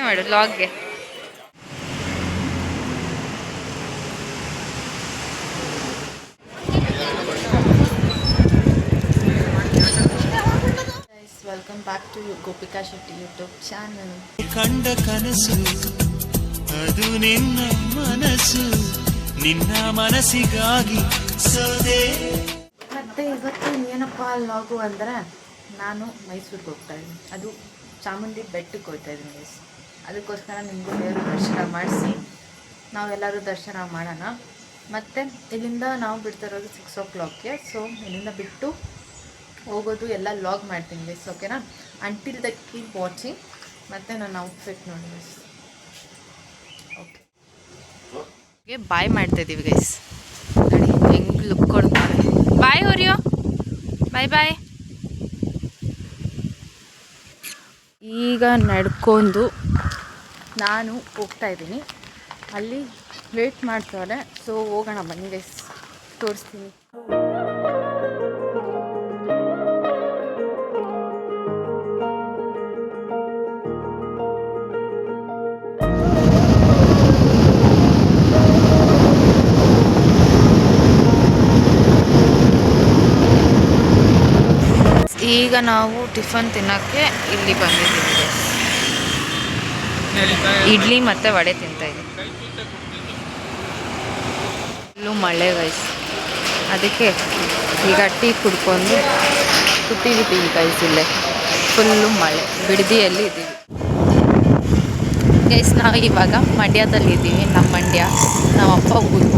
ಮಾಡು ಲಾಗ್ಗೆ welcome back to Gopika Shetty YouTube channel ಕಂಡ ಕನಸು ಅದು ನಿನ್ನ ಮನಸ್ಸು ನಿನ್ನ ಮನಸ್ಸಿಗಾಗಿ ಸೋದೆ. ಮತ್ತೆ ಇವತ್ತು ಏನಪ್ಪ ಲಾಗು ಅಂದ್ರೆ ನಾನು ಮೈಸೂರಿಗೆ ಹೋಗ್ತಾ ಇದ್ದೀನಿ. ಅದು ಚಾಮುಂಡಿ ಬೆಟ್ಟಕ್ಕೆ ಹೋಗ್ತಾ ಇದ್ದೀನಿ ಅದಕ್ಕೋಸ್ಕರ ನಿಮಗೆ ದೇವರ ದರ್ಶನ ಮಾಡಿಸಿ ನಾವೆಲ್ಲರೂ ದರ್ಶನ ಮಾಡೋಣ. ಮತ್ತು ಇಲ್ಲಿಂದ ನಾವು ಬಿಡ್ತಾ ಇರೋದು ಸಿಕ್ಸ್ ಓ ಕ್ಲಾಕ್ಗೆ ಸೊ ಇಲ್ಲಿಂದ ಬಿಟ್ಟು ಹೋಗೋದು ಎಲ್ಲ ಲಾಗ್ ಮಾಡ್ತೀನಿ ಗೈಸ್ ಓಕೆನಾ ಅಂಟಿಲ್ ದ ಕೀಪ್ ವಾಚಿಂಗ್ ಮತ್ತು ನಾನು ಔಟ್ಫಿಟ್ ನೋಡಿ ಮಿಸ್ ಓಕೆ ಬಾಯ್ ಮಾಡ್ತಾ ಇದ್ದೀವಿ ಗೈಸ್ ನೋಡಿ ಹೆಂಗೆ ಲುಕ್ ಕೊಡ್ತಾರೆ. ಬಾಯ್ ಹೊರಿಯೋ ಬಾಯ್ ಬಾಯ್ ಈಗ ನಡ್ಕೊಂಡು ನಾನು ಹೋಗ್ತಾ ಇದ್ದೀನಿ. ಅಲ್ಲಿ ವೇಟ್ ಮಾಡ್ತಾರೆ. ಸೊ ಹೋಗೋಣ ಬನ್ನಿ ಗೈಸ್ ತೋರಿಸ್ತೀನಿ. ಈಗ ನಾವು ಟಿಫನ್ ತಿನ್ನೋಕ್ಕೆ ಇಲ್ಲಿ ಬಂದಿದ್ದೀವಿ. ಇಡ್ಲಿ ಮತ್ತು ವಡೆ ತಿಂತಾ ಇದ್ದೀವಿ ಇಲ್ಲೂ ಮಳೆ ಗೈಸ್ ಅದಕ್ಕೆ ಈಗ ಟೀ ಕುಡ್ಕೊಂಡು ಕೂತಿದ್ದೀವಿ ಗೈಸ್ ಇಲ್ಲೇ. ಫುಲ್ಲು ಮಳೆ, ಬಿಡದಿಯಲ್ಲಿ ಇದ್ದೀವಿ. ಗೈಸ್ ನಾವು ಇವಾಗ ಮಂಡ್ಯದಲ್ಲಿ ಇದ್ದೀವಿ ನಮ್ಮ ಮಂಡ್ಯ. ನಮ್ಮ ಅಪ್ಪ ಊರು.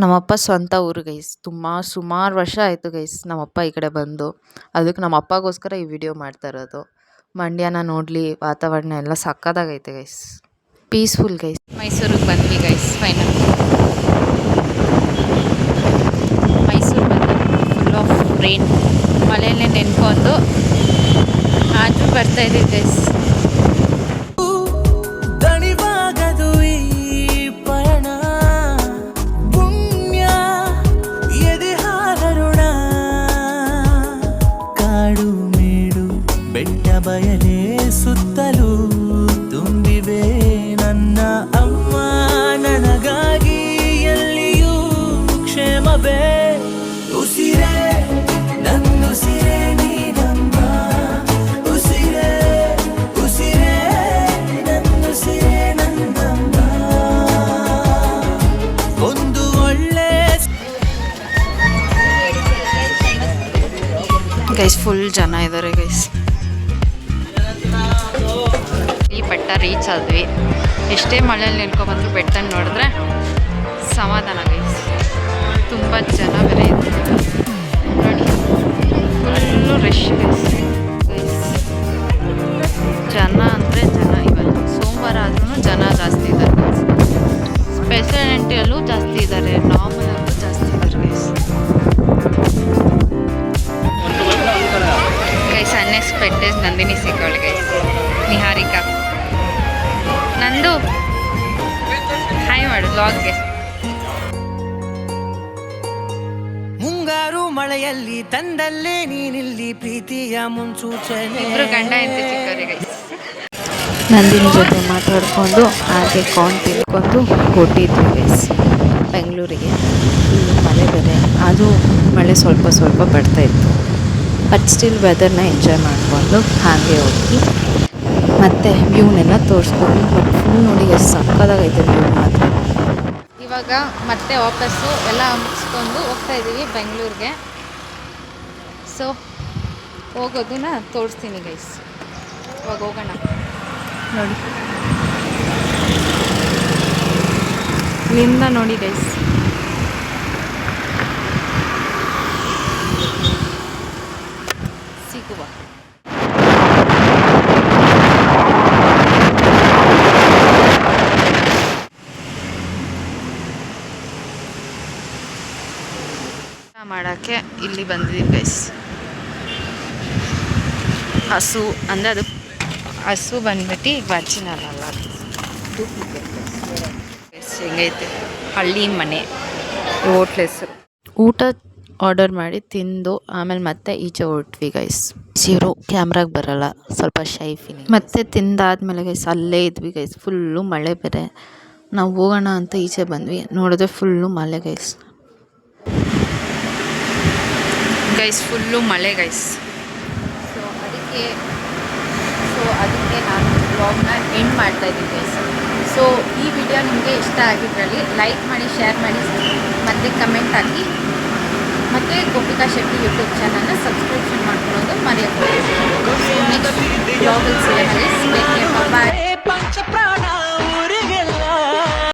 ನಮ್ಮಪ್ಪ ಸ್ವಂತ ಊರು ಗೈಸ್. ತುಂಬ ಸುಮಾರು ವರ್ಷ ಆಯಿತು ಗೈಸ್ ನಮ್ಮಪ್ಪ ಈ ಕಡೆ ಬಂದು. ಅದಕ್ಕೆ ನಮ್ಮ ಅಪ್ಪಗೋಸ್ಕರ ಈ ವಿಡಿಯೋ ಮಾಡ್ತಾ ಇರೋದು. ಮಂಡ್ಯನ ನೋಡಲಿ, ವಾತಾವರಣ ಎಲ್ಲ ಸಕ್ಕದಾಗೈತೆ ಗೈಸ್. Peaceful guys. ಮೈಸೂರಿಗೆ ಬಂದ್ವಿ ಗೈಸ್, ಫೈನಲ್. ಮೈಸೂರು ಬಂದು ಫುಲ್ ಆಫ್ ರೈನ್ ಮಳೆಯಲ್ಲೇ ನೆನ್ಕೊಂಡು ಆದರೂ ಬರ್ತಾಯಿದ್ದೀವಿ ಗೈಸ್. ಗೈಸ್ ಫುಲ್ ಜನ ಇದ್ದಾರೆ ಗೈಸ್ ಈ ಬೆಟ್ಟ ರೀಚ್ ಆದ್ವಿ. ಎಷ್ಟೇ ಮಳೆಯಲ್ಲಿ ನಿಂತ್ಕೊಬಂದ್ರು ಬೆಟ್ಟ ನೋಡಿದ್ರೆ ಸಮಾಧಾನ ಗೈಸ್ ತುಂಬ ಜನ ಬೇರೆ ಇದ್ರು ನಂದು ಹಾಯ್ ಮಾಡು ಲಾಗ್ಗೆ ಮುಂಗಾರು ಮಳೆಯಲ್ಲಿ ತಂದಲ್ಲೇ ನೀನಿಲ್ಲಿ ಪ್ರೀತಿಯ ಮುನ್ಸೂಚನೆ. ಇಬ್ರು ಗಂಡ ಎಂತ ಚಿಕ್ಕವರಿಗೆ ನಂದಿನ ನಂದಿನಿ ಜೊತೆ ಮಾತಾಡಿಕೊಂಡು ಹಾಗೆ ಕಾನ್ ತಿಳ್ಕೊಂಡು ಹೊಟ್ಟಿದ್ವಿ ಬೇಸ್ ಬೆಂಗಳೂರಿಗೆ. ಇಲ್ಲಿ ಮಳೆ ಬೇರೆ ಅದು ಮಳೆ ಸ್ವಲ್ಪ ಸ್ವಲ್ಪ ಬರ್ತಾ ಇತ್ತು. ಬಟ್ ಸ್ಟಿಲ್ ವೆದರ್ನ ಎಂಜಾಯ್ ಮಾಡಿಕೊಂಡು ಹಾಗೆ ಹೋಗಿ. ಮತ್ತು ವ್ಯೂನೆಲ್ಲ ತೋರಿಸ್ಕೊಂಡು ಬಟ್ ಫುಲ್ ನೋಡಿ ಎಷ್ಟು ಸಕ್ಕದಾಗೈತೆ ವ್ಯೂ ಮಾತ್ರ. ಇವಾಗ ಮತ್ತೆ ವಾಪಸ್ಸು ಎಲ್ಲ ಮುಗಿಸ್ಕೊಂಡು ಹೋಗ್ತಾ ಇದ್ದೀವಿ ಬೆಂಗಳೂರಿಗೆ. ಸೊ ಹೋಗೋದನ್ನ ತೋರಿಸ್ತೀನಿ ಗೈಸ್ ಇವಾಗ ಹೋಗೋಣ. ನೋಡಿ. ನಿಂದ ನೋಡಿ ಗೈಸ್ ಸಿಗುವ ಊಟ ಮಾಡೋಕ್ಕೆ ಇಲ್ಲಿ ಬಂದಿದ್ದೀವಿ ಗೈಸ್ ಹಸು ಅಂದರೆ ಅದು ಹಸು ಬಂದ್ಬಿಟ್ಟು ಈಗ ಡೂಪ್ಲಿಕೇಟ್ ಹೆಂಗೈತೆ? ಹಳ್ಳಿ ಮನೆ. ಹೋಟ್ಲ್ ಹೆಸರು ಊಟ ಆರ್ಡರ್ ಮಾಡಿ ತಿಂದು ಆಮೇಲೆ ಮತ್ತೆ ಈಚೆ ಹೊರಟ್ವಿ ಗೈಸ್ ಸೀರು ಕ್ಯಾಮ್ರಾಗೆ ಬರಲ್ಲ, ಸ್ವಲ್ಪ ಶೈ ಫೀಲಿಂಗ್ ಮತ್ತೆ ತಿಂದಾದ್ಮೇಲೆ ಗೈಸ್ ಅಲ್ಲೇ ಇದ್ವಿ ಗೈಸ್ ಫುಲ್ಲು ಮಳೆ ಬೇರೆ. ನಾವು ಹೋಗೋಣ ಅಂತ ಈಚೆ ಬಂದ್ವಿ. ನೋಡಿದ್ರೆ ಫುಲ್ಲು ಮಳೆ ಗೈಸ್ ಗೈಸ್ ಫುಲ್ಲು ಮಳೆ ಗೈಸ್ ಸೊ ಅದಕ್ಕೆ ಸೊ ಅದಕ್ಕೆ ನಾನು ಬ್ಲಾಗ್ನ ಎಂಡ್ ಮಾಡ್ತಾ ಇದ್ದೀನಿ ಗೈಸ್ ಸೊ ಈ ವಿಡಿಯೋ ನಿಮಗೆ ಇಷ್ಟ ಆಗಿದ್ರಲ್ಲಿ ಲೈಕ್ ಮಾಡಿ ಶೇರ್ ಮಾಡಿ ಮತ್ತು ಕಮೆಂಟ್ ಹಾಕಿ. ಮತ್ತು ಗೋಪಿಕಾ ಶೆಟ್ಟಿ ಯೂಟ್ಯೂಬ್ ಚಾನಲ್ನ ಸಬ್ಸ್ಕ್ರಿಪ್ಷನ್ ಮಾಡ್ಕೊಳ್ಳೋದು ಮರೆಯೋದು ಸೊ ನೆಕ್ಸ್ಟ್ ಬ್ಲಾಗಲ್ಲಿ ಸಿಗೋಣ